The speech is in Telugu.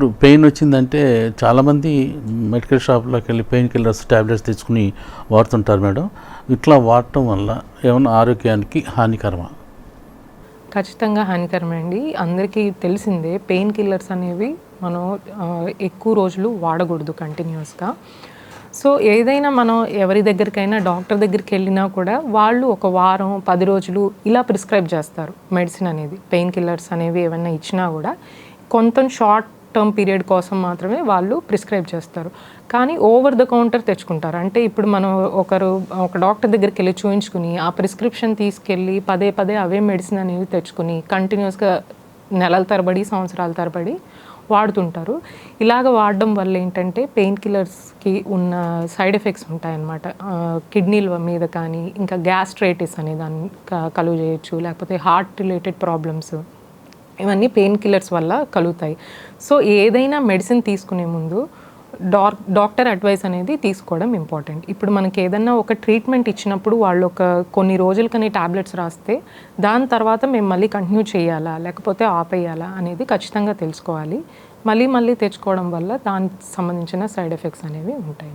ఇప్పుడు పెయిన్ వచ్చిందంటే చాలామంది మెడికల్ షాప్లోకి వెళ్ళి పెయిన్ కిల్లర్స్ ట్యాబ్లెట్స్ తెచ్చుకుని వాడుతుంటారు మేడం. ఇట్లా వాడటం వల్ల ఏమైనా ఆరోగ్యానికి హానికరమా? ఖచ్చితంగా హానికరమే అండి. అందరికీ తెలిసిందే పెయిన్ కిల్లర్స్ అనేవి మనం ఎక్కువ రోజులు వాడకూడదు కంటిన్యూస్గా. సో ఏదైనా మనం ఎవరి దగ్గరికైనా డాక్టర్ దగ్గరికి వెళ్ళినా కూడా వాళ్ళు ఒక వారం పది రోజులు ఇలా ప్రిస్క్రైబ్ చేస్తారు మెడిసిన్ అనేది. పెయిన్ కిల్లర్స్ అనేవి ఏమైనా ఇచ్చినా కూడా కొంత షార్ట్ టర్మ్ పీరియడ్ కోసం మాత్రమే వాళ్ళు ప్రిస్క్రైబ్ చేస్తారు. కానీ ఓవర్ ద కౌంటర్ తెచ్చుకుంటారు. అంటే ఇప్పుడు మనం ఒకరు ఒక డాక్టర్ దగ్గరికి వెళ్ళి చూయించుకుని ఆ ప్రిస్క్రిప్షన్ తీసుకెళ్ళి పదే పదే అవే మెడిసిన్ అనేవి తెచ్చుకుని కంటిన్యూస్గా నెలల తరబడి సంవత్సరాల తరబడి వాడుతుంటారు. ఇలాగ వాడడం వల్ల ఏంటంటే పెయిన్ కిల్లర్స్కి ఉన్న సైడ్ ఎఫెక్ట్స్ ఉంటాయన్నమాట. కిడ్నీల మీద కానీ ఇంకా గ్యాస్ట్రైటిస్ అనే దాన్ని కలువ కలుగు చేయొచ్చు. లేకపోతే హార్ట్ రిలేటెడ్ ప్రాబ్లమ్స్. ఇవన్నీ పెయిన్ కిల్లర్స్ వల్ల కలుగుతాయి. సో ఏదైనా మెడిసిన్ తీసుకునే ముందు డాక్ డాక్టర్ అడ్వైస్ అనేది తీసుకోవడం ఇంపార్టెంట్. ఇప్పుడు మనకి ఏదన్నా ఒక ట్రీట్మెంట్ ఇచ్చినప్పుడు వాళ్ళు ఒక కొన్ని రోజులకని టాబ్లెట్స్ రాస్తే దాని తర్వాత మేము మళ్ళీ కంటిన్యూ చేయాలా లేకపోతే ఆపేయాలా అనేది ఖచ్చితంగా తెలుసుకోవాలి. మళ్ళీ మళ్ళీ తెచ్చుకోవడం వల్ల దానికి సంబంధించిన సైడ్ ఎఫెక్ట్స్ అనేవి ఉంటాయి